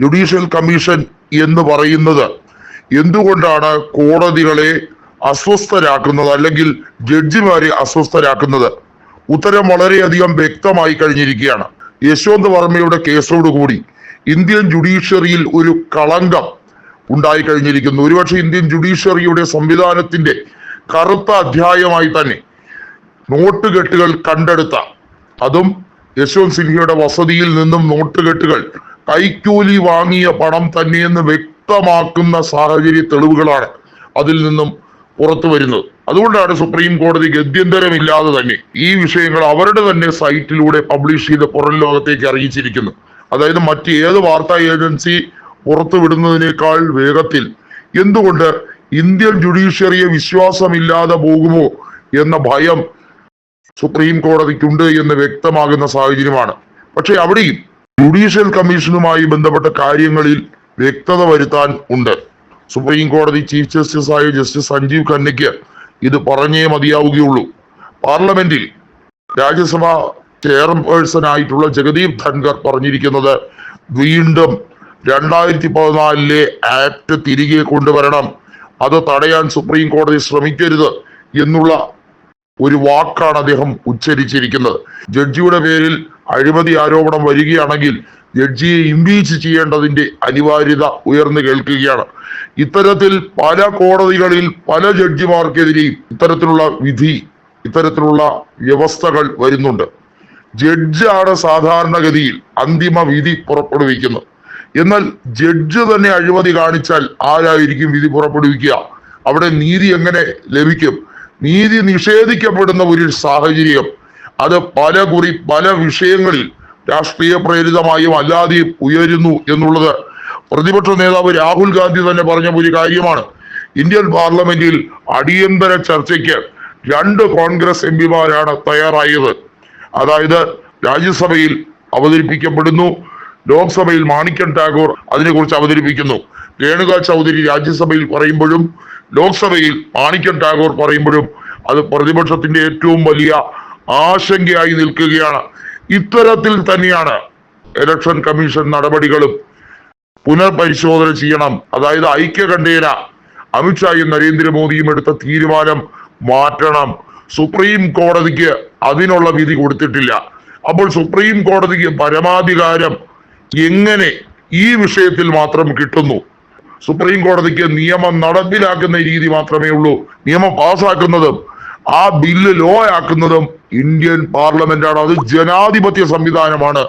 Judicial commission എന്ന് പറയുന്നത് എന്തുകൊണ്ടാണ് കോടതികളെ അസ്വസ്ഥരാക്കുന്നത് അല്ലെങ്കിൽ ജഡ്ജിമാരെ അസ്വസ്ഥരാക്കുന്നത്? ഉത്തരം വളരെയധികം വ്യക്തമായി കഴിഞ്ഞിരിക്കുകയാണ്. യശ്വന്ത് വർമ്മയുടെ കേസോടുകൂടി ഇന്ത്യൻ ജുഡീഷ്യറിയിൽ ഒരു കളങ്കം ഉണ്ടായി കഴിഞ്ഞിരിക്കുന്നു. ഒരുപക്ഷെ ഇന്ത്യൻ ജുഡീഷ്യറിയുടെ സംവിധാനത്തിന്റെ കറുത്ത അധ്യായമായി തന്നെ നോട്ടുകെട്ടുകൾ കണ്ടെടുത്ത അതും യശ്വന്ത് സിൻഹയുടെ വസതിയിൽ നിന്നും നോട്ടുകെട്ടുകൾ കൈക്കൂലി വാങ്ങിയ പണം തന്നെയെന്ന് വ്യക്തമാക്കുന്ന സാഹചര്യ തെളിവുകളാണ് അതിൽ നിന്നും പുറത്തു വരുന്നത്. അതുകൊണ്ടാണ് സുപ്രീം കോടതി ഗത്യന്തരമില്ലാതെ തന്നെ ഈ വിഷയങ്ങൾ അവരുടെ തന്നെ സൈറ്റിലൂടെ പബ്ലിഷ് ചെയ്ത് പുറം ലോകത്തേക്ക് അറിയിച്ചിരിക്കുന്നു. അതായത് മറ്റ് ഏത് വാർത്താ ഏജൻസി പുറത്തുവിടുന്നതിനേക്കാൾ വേഗത്തിൽ എന്തുകൊണ്ട് ഇന്ത്യൻ ജുഡീഷ്യറിയെ വിശ്വാസമില്ലാതെ പോകുമോ എന്ന ഭയം സുപ്രീം കോടതിക്കുണ്ട് എന്ന് വ്യക്തമാകുന്ന സാഹചര്യമാണ്. പക്ഷെ അവിടെയും ജുഡീഷ്യൽ കമ്മീഷനുമായി ബന്ധപ്പെട്ട കാര്യങ്ങളിൽ വ്യക്തത വരുത്താൻ ഉണ്ട്. സുപ്രീം കോടതി ചീഫ് ജസ്റ്റിസ് ആയ ജസ്റ്റിസ് സഞ്ജീവ് ഖന്നയ്ക്ക് ഇത് പറഞ്ഞേ മതിയാവുകയുള്ളൂ. പാർലമെന്റിൽ രാജ്യസഭ ചെയർപേഴ്സൺ ആയിട്ടുള്ള ജഗദീപ് ധൻഖർ പറഞ്ഞിരിക്കുന്നത് വീണ്ടും രണ്ടായിരത്തി പതിനാലിലെ ആക്ട് തിരികെ കൊണ്ടുവരണം അത് തടയാൻ സുപ്രീം കോടതി ശ്രമിക്കരുത് എന്നുള്ള ഒരു വാക്കാണ് അദ്ദേഹം ഉച്ചരിച്ചിരിക്കുന്നത്. ജഡ്ജിയുടെ പേരിൽ അഴിമതി ആരോപണം വരികയാണെങ്കിൽ ജഡ്ജിയെ ഇംപീച്ച് ചെയ്യേണ്ടതിന്റെ അനിവാര്യത ഉയർന്നു കേൾക്കുകയാണ്. ഇത്തരത്തിൽ പല കോടതികളിൽ പല ജഡ്ജിമാർക്കെതിരെയും ഇത്തരത്തിലുള്ള വിധി ഇത്തരത്തിലുള്ള വ്യവസ്ഥകൾ വരുന്നുണ്ട്. ജഡ്ജാണ് സാധാരണഗതിയിൽ അന്തിമ വിധി പുറപ്പെടുവിക്കുന്നത്. എന്നാൽ ജഡ്ജ് തന്നെ അഴിമതി കാണിച്ചാൽ ആരായിരിക്കും വിധി പുറപ്പെടുവിക്കുക? അവിടെ നീതി എങ്ങനെ ലഭിക്കും? നീതി നിഷേധിക്കപ്പെടുന്ന ഒരു സാഹചര്യം അത് പല കുറി പല വിഷയങ്ങളിൽ രാഷ്ട്രീയ പ്രേരിതമായും അല്ലാതെയും ഉയരുന്നു എന്നുള്ളത് പ്രതിപക്ഷ നേതാവ് രാഹുൽ ഗാന്ധി തന്നെ പറഞ്ഞ ഒരു കാര്യമാണ്. ഇന്ത്യൻ പാർലമെന്റിൽ അടിയന്തര ചർച്ചയ്ക്ക് രണ്ട് കോൺഗ്രസ് എം പിമാരാണ് തയ്യാറായത്. അതായത് രാജ്യസഭയിൽ അവതരിപ്പിക്കപ്പെടുന്നു ലോക്സഭയിൽ മാണിക്യൻ ടാഗോർ അതിനെക്കുറിച്ച് അവതരിപ്പിക്കുന്നു. രേണുക ചൗധരി രാജ്യസഭയിൽ പറയുമ്പോഴും ലോക്സഭയിൽ മാണിക്യൻ ടാഗോർ പറയുമ്പോഴും അത് പ്രതിപക്ഷത്തിന്റെ ഏറ്റവും വലിയ ആശങ്കയായി നിൽക്കുകയാണ്. ഇത്തരത്തിൽ തന്നെയാണ് ഇലക്ഷൻ കമ്മീഷൻ നടപടികളും പുനർപരിശോധന ചെയ്യണം. അതായത് ഐക്യകണ്ഠേന അമിത്ഷായും നരേന്ദ്രമോദിയും എടുത്ത തീരുമാനം മാറ്റണം. സുപ്രീം കോടതിക്ക് അതിനുള്ള വിധി കൊടുത്തിട്ടില്ല. അപ്പോൾ സുപ്രീം കോടതിക്ക് പരമാധികാരം എങ്ങനെ ഈ വിഷയത്തിൽ മാത്രം കിട്ടുന്നു? സുപ്രീം കോടതിക്ക് നിയമം നടപ്പിലാക്കുന്ന രീതി മാത്രമേ ഉള്ളൂ. നിയമം പാസ്സാക്കുന്നതും ആ ബില്ല് ലോ ആക്കുന്നതും ഇന്ത്യൻ പാർലമെന്റ് ആണ് അത് ജനാധിപത്യ സംവിധാനമാണ്.